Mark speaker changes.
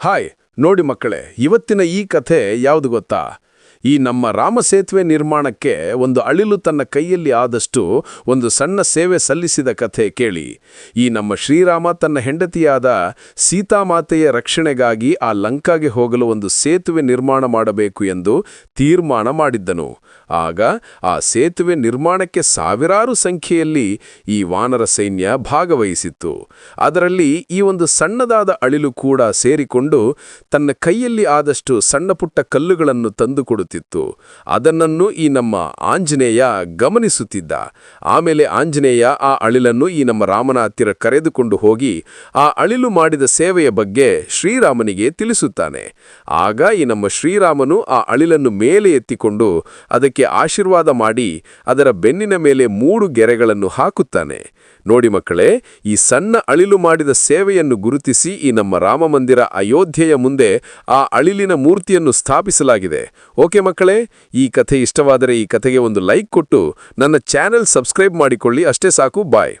Speaker 1: Hi ನೋಡಿ ಮಕ್ಕಳೇ ಇವತ್ತಿನ ಈ ಕಥೆ ಯಾವುದು ಗೊತ್ತಾ? ಈ ನಮ್ಮ ರಾಮಸೇತುವೆ ನಿರ್ಮಾಣಕ್ಕೆ ಒಂದು ಅಳಿಲು ತನ್ನ ಕೈಯಲ್ಲಿ ಆದಷ್ಟು ಒಂದು ಸಣ್ಣ ಸೇವೆ ಸಲ್ಲಿಸಿದ ಕಥೆ ಕೇಳಿ. ಈ ನಮ್ಮ ಶ್ರೀರಾಮ ತನ್ನ ಹೆಂಡತಿಯಾದ ಸೀತಾಮಾತೆಯ ರಕ್ಷಣೆಗಾಗಿ ಆ ಲಂಕಾಗೆ ಹೋಗಲು ಒಂದು ಸೇತುವೆ ನಿರ್ಮಾಣ ಮಾಡಬೇಕು ಎಂದು ತೀರ್ಮಾನ ಮಾಡಿದ್ದನು. ಆಗ ಆ ಸೇತುವೆ ನಿರ್ಮಾಣಕ್ಕೆ ಸಾವಿರಾರು ಸಂಖ್ಯೆಯಲ್ಲಿ ಈ ವಾನರ ಸೈನ್ಯ ಭಾಗವಹಿಸಿತ್ತು. ಅದರಲ್ಲಿ ಈ ಒಂದು ಸಣ್ಣದಾದ ಅಳಿಲು ಕೂಡ ಸೇರಿಕೊಂಡು ತನ್ನ ಕೈಯಲ್ಲಿ ಆದಷ್ಟು ಸಣ್ಣಪುಟ್ಟ ಕಲ್ಲುಗಳನ್ನು ತಂದುಕೊಡುತ್ತಿತ್ತು. ಅದನ್ನನ್ನು ಈ ನಮ್ಮ ಆಂಜನೇಯ ಗಮನಿಸುತ್ತಿದ್ದ. ಆಮೇಲೆ ಆಂಜನೇಯ ಆ ಅಳಿಲನ್ನು ಈ ನಮ್ಮ ರಾಮನ ಹತ್ತಿರ ಕರೆದುಕೊಂಡು ಹೋಗಿ, ಆ ಅಳಿಲು ಮಾಡಿದ ಸೇವೆಯ ಬಗ್ಗೆ ಶ್ರೀರಾಮನಿಗೆ ತಿಳಿಸುತ್ತಾನೆ. ಆಗ ಈ ನಮ್ಮ ಶ್ರೀರಾಮನು ಆ ಅಳಿಲನ್ನು ಮೇಲೆ ಎತ್ತಿಕೊಂಡು ಅದಕ್ಕೆ ಆಶೀರ್ವಾದ ಮಾಡಿ ಅದರ ಬೆನ್ನಿನ ಮೇಲೆ ಮೂರು ಗೆರೆಗಳನ್ನು ಹಾಕುತ್ತಾನೆ. ನೋಡಿ ಮಕ್ಕಳೇ, ಈ ಸಣ್ಣ ಅಳಿಲು ಮಾಡಿದ ಸೇವೆಯನ್ನು ಗುರುತಿಸಿ ಈ ನಮ್ಮ ರಾಮಮಂದಿರ ಅಯೋಧ್ಯೆಯ ಮುಂದೆ ಆ ಅಳಿಲಿನ ಮೂರ್ತಿಯನ್ನು ಸ್ಥಾಪಿಸಲಾಗಿದೆ. ಓಕೆ ಮಕ್ಕಳೇ, ಈ ಕಥೆ ಇಷ್ಟವಾದರೆ ಈ ಕಥೆಗೆ ಒಂದು ಲೈಕ್ ಕೊಟ್ಟು ನನ್ನ ಚಾನೆಲ್ ಸಬ್ಸ್ಕ್ರೈಬ್ ಮಾಡಿಕೊಳ್ಳಿ. ಅಷ್ಟೇ ಸಾಕು, ಬಾಯ್.